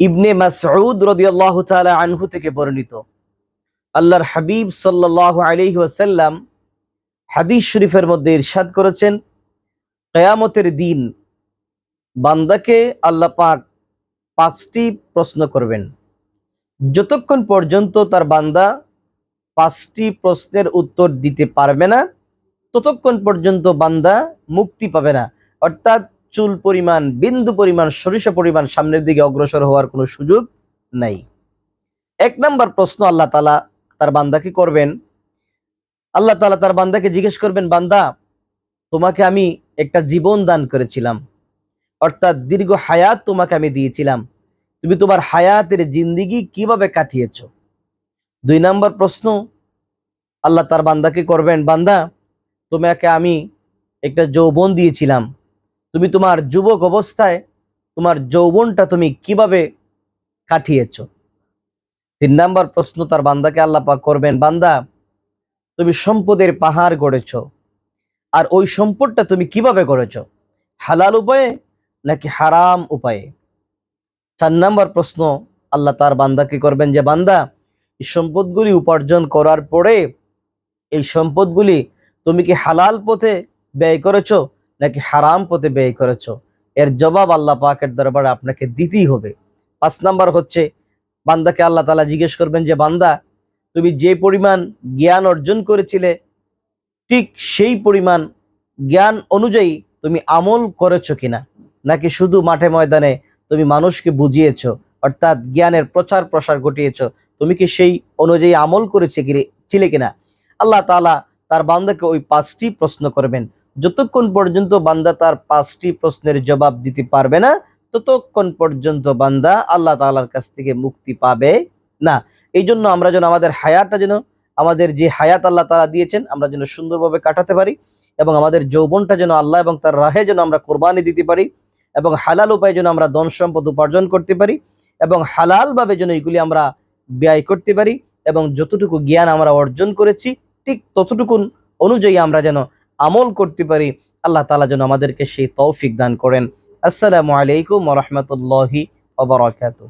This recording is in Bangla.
ইবনে মাসউদ রাদিয়াল্লাহু তাআলা আনহু থেকে বর্ণিত। আল্লাহর হাবিব সাল্লাল্লাহু আলাইহি ওয়াসাল্লাম হাদিস শরীফের মধ্যে ইরশাদ করেছেন, কিয়ামতের দিন বান্দাকে আল্লাহ পাক পাঁচটি প্রশ্ন করবেন। যতক্ষণ পর্যন্ত তার বান্দা পাঁচটি প্রশ্নের উত্তর দিতে পারবে না, ততক্ষণ পর্যন্ত বান্দা মুক্তি পাবে না। অর্থাৎ চুল পরিমাণ, বিন্দু পরিমাণ, সরিষা পরিমাণ সামনের দিকে অগ্রসর হওয়ার কোনো সুযোগ নাই। এক নম্বর প্রশ্ন আল্লাহ তালা তার বান্দাকে করবেন। আল্লাহ তালা তার বান্দাকে জিজ্ঞেস করবেন, বান্দা, তোমাকে আমি একটা জীবন দান করেছিলাম। অর্থাৎ দীর্ঘ হায়াত তোমাকে আমি দিয়েছিলাম। তুমি তোমার হায়াতের জিন্দিগি কীভাবে কাটিয়েছ? দুই নম্বর প্রশ্ন আল্লাহ তার বান্দাকে করবেন, বান্দা, তোমাকে আমি একটা যৌবন দিয়েছিলাম। তুমি তোমার যুবক অবস্থায় তোমার যৌবনটা তুমি কীভাবে কাটিয়েছ? তিন নাম্বার প্রশ্ন, তার বান্দাকে আল্লাহ করবেন, বান্দা, তুমি সম্পদের পাহাড় গড়েছ? আর ওই সম্পদটা তুমি কীভাবে গড়েছ? হালাল উপায়ে নাকি হারাম উপায়ে? চার নাম্বার প্রশ্ন, আল্লাহ তার বান্দাকে করবেন যে, বান্দা, এই সম্পদগুলি উপার্জন করার পরে এই সম্পদগুলি তুমি কি হালাল পথে ব্যয় করেছ? নাকি হারাম পথে ব্যয় করেছ? এর জবাব আল্লাহ পাকের দরবারে আপনাকে দিতেই হবে। পাঁচ নাম্বার হচ্ছে, বান্দাকে আল্লাহ তালা জিজ্ঞেস করবেন যে, বান্দা, তুমি যে পরিমাণ জ্ঞান অর্জন করেছিলে, ঠিক সেই পরিমাণ জ্ঞান অনুযায়ী তুমি আমল করেছ কিনা? নাকি শুধু মাঠে ময়দানে তুমি মানুষকে বুঝিয়েছো, অর্থাৎ জ্ঞানের প্রচার প্রসার ঘটিয়েছো, তুমি কি সেই অনুযায়ী আমল করেছে ছিলে কিনা? আল্লাহ তাআলা তার বান্দাকে ওই পাঁচটি প্রশ্ন করবেন। যতক্ষণ পর্যন্ত বান্দা তার পাঁচটি প্রশ্নের জবাব দিতে পারবে না, ততক্ষণ পর্যন্ত বান্দা আল্লাহ তাআলার কাছ থেকে মুক্তি পাবে না। এই জন্য আমরা যেন আমাদের হায়াতটা যেন, আমাদের যে হায়াত আল্লাহ তালা দিয়েছেন, আমরা যেন সুন্দরভাবে কাটাতে পারি এবং আমাদের যৌবনটা যেন আল্লাহ এবং তার রাহে যেন আমরা কোরবানি দিতে পারি এবং হালাল উপায়ে যেন আমরা ধন সম্পদ উপার্জন করতে পারি এবং হালালভাবে যেন এগুলি আমরা ব্যয় করতে পারি এবং যতটুকু জ্ঞান আমরা অর্জন করেছি ঠিক ততটুকুন অনুযায়ী আমরা যেন আমল করতে পারি, আল্লাহ তালা যেন আমাদেরকে সেই তৌফিক দান করেন। আসসালামু আলাইকুম রহমতুল্লাহি ওবরাকাতুহ